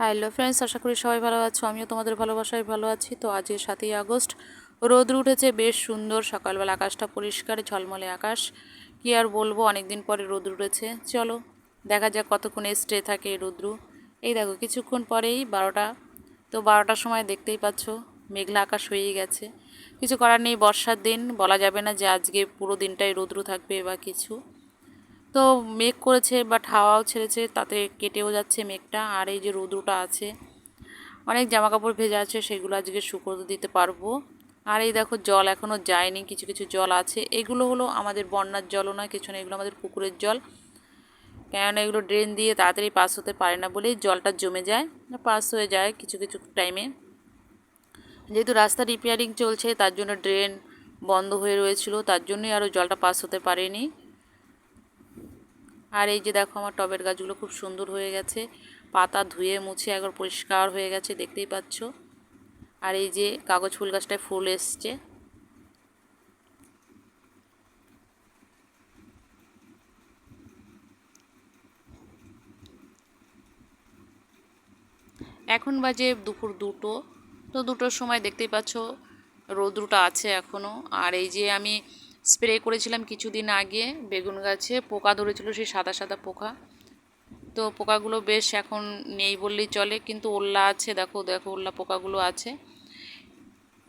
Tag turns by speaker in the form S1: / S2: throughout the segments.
S1: Hello friends আশা করি সবাই ভালো আছো। আমিও তোমাদের ভালোবাসায় ভালো আছি। তো আজকে সাতই আগস্ট, রোদ উঠেছে বেশ সুন্দর। সকালবেলা আকাশটা পরিষ্কার, ঝলমলে আকাশ। কি আর বলব অনেক দিন পরে রোদ উঠেছে। চলো, দেখা যাক কতক্ষণ স্টে থাকে রোদ্রু। এই দেখো, কিছুক্ষণ পরেই বারোটা। তো বারোটার সময় দেখতেই পাচ্ছ, মেঘলা আকাশ হয়েই গেছে। কিছু করার নেই, বর্ষার দিন। বলা যাবে না যে আজকে পুরো দিনটাই রোদ্রু থাকবে বা কিছু। তো মেঘ করেছে বাট হাওয়াও ছেড়েছে, তাতে কেটেও যাচ্ছে মেঘটা। আর এই যে রৌদ্রটা আছে, অনেক জামা কাপড় ভেজা আছে, সেগুলো আজকে শুকোতে দিতে পারব। আর এই দেখো জল এখনও যায়নি, কিছু কিছু জল আছে। এগুলো হলো আমাদের বন্যার জলও নয়, কিছু এগুলো আমাদের পুকুরের জল। কেননা এগুলো ড্রেন দিয়ে তাড়াতাড়ি পাস হতে পারে না বলেই জলটা জমে যায়, পাস হয়ে যায় কিছু কিছু টাইমে যেহেতু রাস্তা রিপেয়ারিং চলছে, তার জন্য ড্রেন বন্ধ হয়ে রয়েছিল, তার জন্যই আরও জলটা পাস হতে পারেনি। আর এই যে দেখো আমার টবের গাছগুলো খুব সুন্দর হয়ে গেছে। পাতা ধুয়ে মুছে একবার পরিষ্কার হয়ে গেছে, দেখতেই পাচ্ছ। আর এই যে কাগজ ফুল গাছটায় ফুল এসছে। এখন বাজে দুপুর দুটো। তো দুটোর সময় দেখতেই পাচ্ছ রোদ্রুটা আছে এখনও আর এই যে আমি স্প্রে করেছিলাম কিছুদিন আগে বেগুন গাছে, পোকা ধরেছিল সেই সাদা সাদা পোকা। তো পোকাগুলো বেশ এখন নেই বললেই চলে, কিন্তু ওল্লা আছে, দেখো দেখো ওল্লা পোকাগুলো আছে।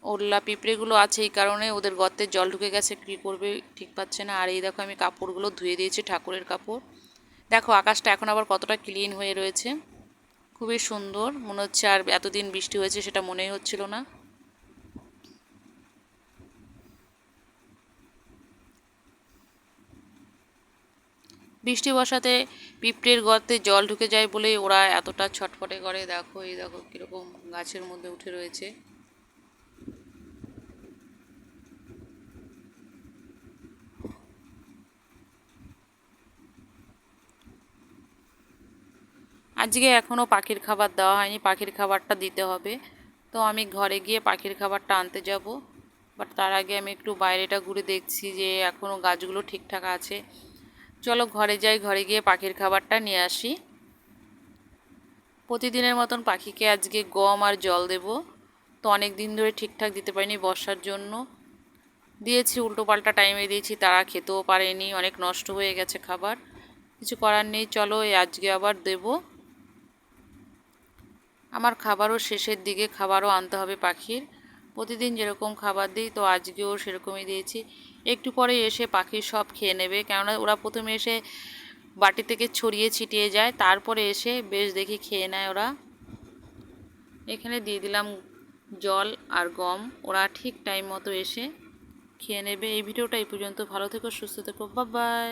S1: ওল্লা পিঁপড়েগুলো আছে এই কারণে ওদের গর্তে জল ঢুকে গেছে, কী করবে ঠিক পাচ্ছে না। আর এই দেখো আমি কাপড়গুলো ধুয়ে দিয়েছি, ঠাকুরের কাপড়। দেখো আকাশটা এখন আবার কতটা ক্লিন হয়ে রয়েছে। খুবই সুন্দর, মনে হচ্ছে আর এতদিন বৃষ্টি হয়েছে সেটা মনেই হচ্ছিল না। বৃষ্টি বসাতে পিঁপড়ের গর্তে জল ঢুকে যায় বলেই ওরা এতটা ছটফটে করে। দেখো, এই দেখো কীরকম গাছের মধ্যে উঠে রয়েছে। আজকে এখনও পাখির খাবার দেওয়া হয়নি, পাখির খাবারটা দিতে হবে। তো আমি ঘরে গিয়ে পাখির খাবারটা আনতে যাব। বাট তার আগে আমি একটু বাইরেটা ঘুরে দেখছি যে এখনও গাছগুলো ঠিকঠাক আছে। চলো ঘরে যাই, ঘরে গিয়ে পাখির খাবারটা নিয়ে আসি। প্রতিদিনের মতন পাখিকে আজকে গম আর জল দেব। তো অনেক দিন ধরে ঠিকঠাক দিতে পারিনি বর্ষার জন্য। দিয়েছি উল্টো পাল্টা টাইমে দিয়েছি, তারা খেতেও পারেনি, অনেক নষ্ট হয়ে গেছে খাবার। কিছু করার নেই, চলো এই আজকে আবার দেব। আমার খাবারও শেষের দিকে খাবারও আনতে হবে পাখির। প্রতিদিন যেরকম খাবার দিই, তো আজকেও সেরকমই দিয়েছি। একটু পরে এসে পাখি সব খেয়ে নেবে। কেননা ওরা প্রথমে এসে বাটি থেকে ছড়িয়ে ছিটিয়ে যায়, তারপরে এসে বেশ দেখি খেয়ে নেয় ওরা। এখানে দিয়ে দিলাম জল আর গম। ওরা ঠিক টাইম মতো এসে খেয়ে নেবে। এই ভিডিওটা এই পর্যন্ত। ভালো থেকো, সুস্থ থেকো। বাই